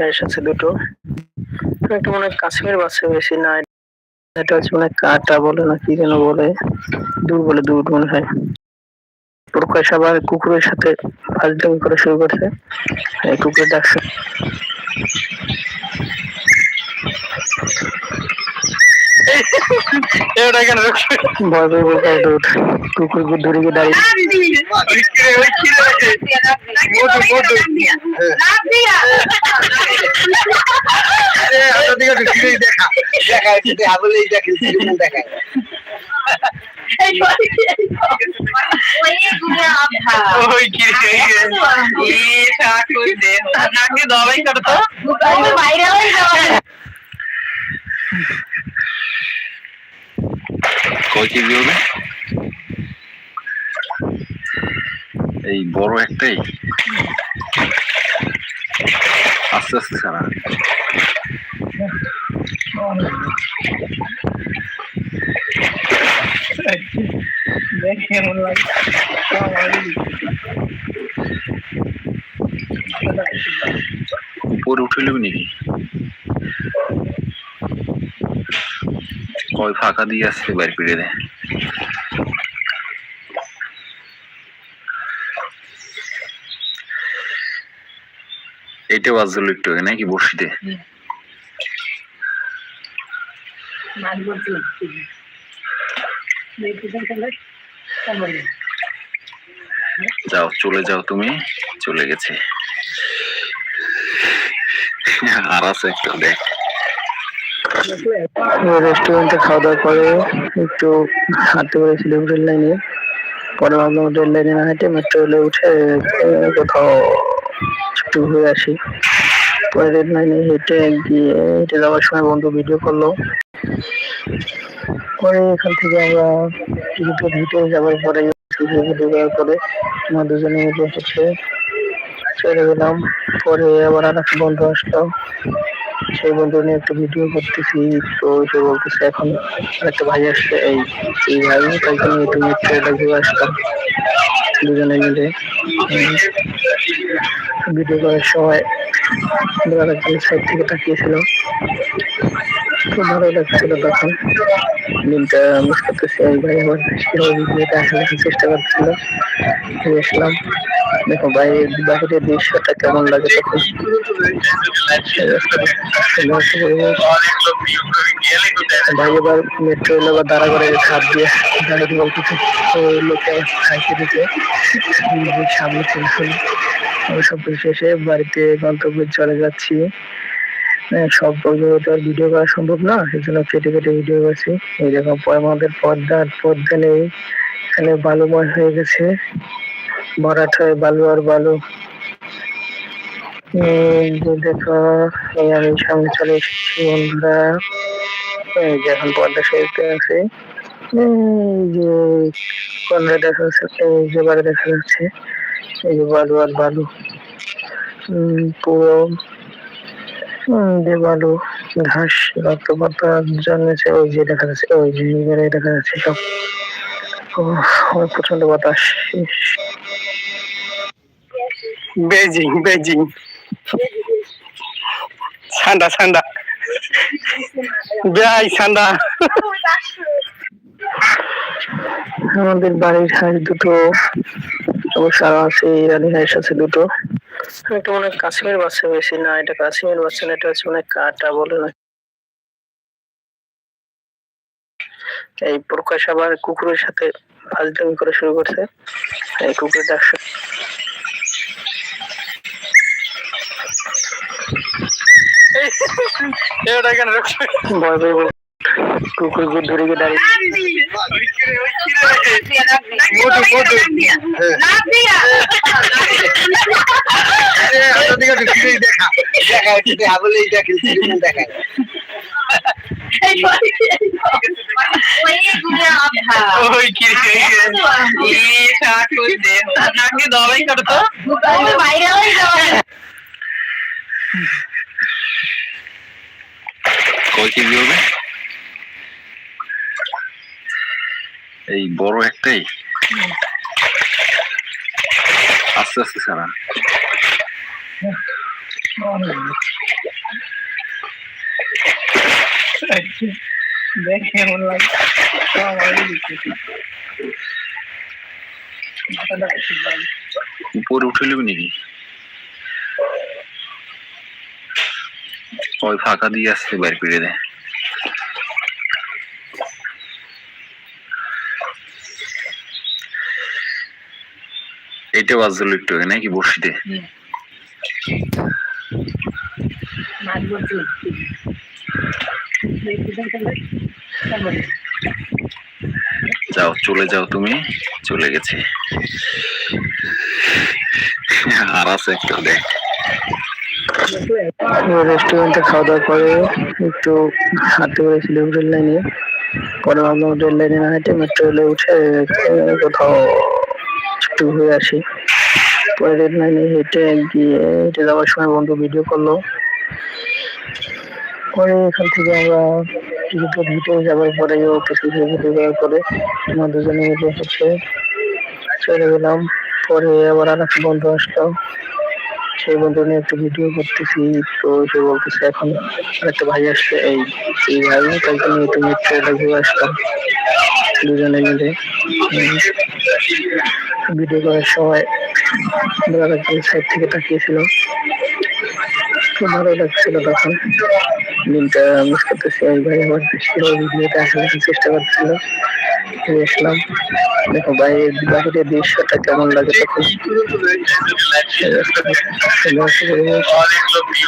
হাঁস আছে দুটো। একটা মনে হয় কাশ্মীর বাচ্চা বেশি না এটা হচ্ছে মানে কাটা বলে না কি যেন বলে। দূর বলে দূর মনে হয়। প্রকাশ আবার কুকুরের সাথে ফাজলামি করা শুরু করছে। এই কুকুর ডাকছে এটা কেন রাখছে ভয় পেয়ে বলতে দৌড়। কুকুর গিয়ে দাঁড়িয়ে। মোটু মোটু এ হাতের দিকে একটু ফিরেই দেখা দেখা একটু হাবলেই দেখে সিনেমা দেখায় ওই কিরে ই ঠাকুর দেহ নাকি দবাই করতো কয় কেজি হবে এই বড় একটাই। আস্তে আস্তে উপরে উঠে নেবে ফাঁকা দিয়ে আসছে বাইর পিড়ে দেয় এটা বাজলো একটু নাকি বসিতে? যাও, চলে যাও তুমি। চলে গেছে। আর আছে একটু দেখ রেস্টুরেন্টে খাওয়া দাওয়া করে, একটু হাঁটতে পেরেছিল রেল লাইনে। পরে ভাবলাম রেল লাইনে না হেঁটে মেট্রো রেলে উঠে কোথাও একটু ঘুরে আসি। পরে রেল লাইনে হেঁটে গিয়ে, হেঁটে যাওয়ার সময় বন্ধু ভিডিও করল। পরে এখান থেকে আমরা কিছুটা হেঁটে যাওয়ার পরে ভিডিও করার পরে আমরা দুজনে মিলে হেঁটে চলে গেলাম। পরে আবার আর একটা বন্ধু আসলো। সেই বন্ধু নিয়ে একটা ভিডিও করতেছি। তো সে বলতেছে, এখন একটা ভাই আসছে। এই এই ভাই তাকে নিয়ে তুমি ট্রেনটা ঘুরে আসলাম দুজনে মিলে। ভিডিও করার সময় একজন সাইড থেকে তাকিয়েছিল। খুব ভালো লাগছিল তখন। দিনটা মিস করতেছি এই ভাই আমার সেরকম ভিডিওটা আসলে চেষ্টা করছিল ঘুরে আসলাম। দেখো বাইরের বাইরের দৃশ্যটা কেমন লাগে তখন? ভাই, এবার মেট্রো এলো বা দাঁড়া করে হাত দিয়ে দাঁড়াতে বলতেছে? লোকে খাইতে দিতে। সামনে ছিল। সব শেষে বাড়িতে গন্তব্যে চলে যাচ্ছি। হ্যাঁ, সব তো আর ভিডিও করা সম্ভব না সেজন্য কেটে কেটে ভিডিও করছি। এইরকম পরে আমাদের পর্দা পর্দা নেই এখানে বালুময় হয়ে গেছে। ভরাট হয়ে বালু আর বালু। এই দেখো এই আমি সামনে চলে এসেছি বন্ধুরা। এই যে এখন পর্দা সরিতে আছে। এই যে কর্নার দেখা যাচ্ছে এই যে বাড়ি দেখা যাচ্ছে। এই যে বালু আর বালু। পুরো যে বালু, ঘাস রক্ত পাতা জন্মেছে, ওই যে দেখা যাচ্ছে, ওই যে এবারে দেখা যাচ্ছে সব। প্রচণ্ড বাতাস। Beijing Beijing. ঠান্ডা ঠান্ডা বেহাই ঠান্ডা আমাদের বাড়ির হাঁস দুটো অবশ্য আরও আছে ইরানি হাঁস আছে দুটো। একটা মনে হয় কাশ্মীর বাচ্চা বেশি না এটা কাশ্মীর বাচ্চা না এটা হচ্ছে মানে কাটা বলে না। এই প্রকাশ আবার কুকুরের সাথে ফাজলামি করা শুরু করছে। এই কুকুর ডাকছে এটা কেন রাখছে? ভয় পেয়ে বল গিয়ে দাঁড়িয়ে ওই কিরে ওই কিরে মোটু মোটু এ হাতের দিকে একটু ফিরেই দেখা দেখা একটু হাবলেই দেখে সিনেমা দেখায় ওই কিরে ই ঠাকুর দেহ নাকি দবাই করতো কয় কেজি হবে এই বড় একটাই। আস্তে আস্তে ভালো। উপরে উঠে নেবে নাকি? ওই ফাঁকা দিয়ে আসছে, বাইর করে দেয়। এইটা বাজছিল একটু নাকি বসিতে যাও, চলে যাও তুমি, চলে গেছে। আর আছে একটা, দেখ। রেস্টুরেন্টে খাওয়া দাওয়া করে, একটু হাঁটতে পেরেছিল রেল লাইনে পরে ভাবলাম রেল লাইনে না হেঁটে মেট্রো রেলে উঠে, কোথাও একটু ঘুরে আসি। পরে রেল লাইনে হেঁটে গিয়ে হেঁটে যাওয়ার সময় বন্ধু ভিডিও করল। পরে এখান থেকে আমরা টিকিট ভিডিও যাওয়ার পরে ও কিছু ভিডিও করার পরে আমরা দুজনে মিলে হচ্ছে চলে গেলাম। পরে আবার আর একটা বন্ধু আসলো। সেই বন্ধু নিয়ে একটু ভিডিও করতেছি। তো সে বলতেছে, এখন একটা ভাই আসছে। এই এই ভাই তাকে নিয়ে তুমি ট্রেনে ঘুরে আসতাম দুজনে মিলে। ভিডিও করার সময় ওরা একজন সাইড থেকে তাকিয়েছিল। খুব ভালো লাগছিল তখন। দিনটা মিস করতেছি। এই ভাই আমার সেও ভিডিওটা আসার চেষ্টা করছিল। ঘুরে আসলাম। দেখো বাইরের দৃশ্যটা কেমন লাগে তখন।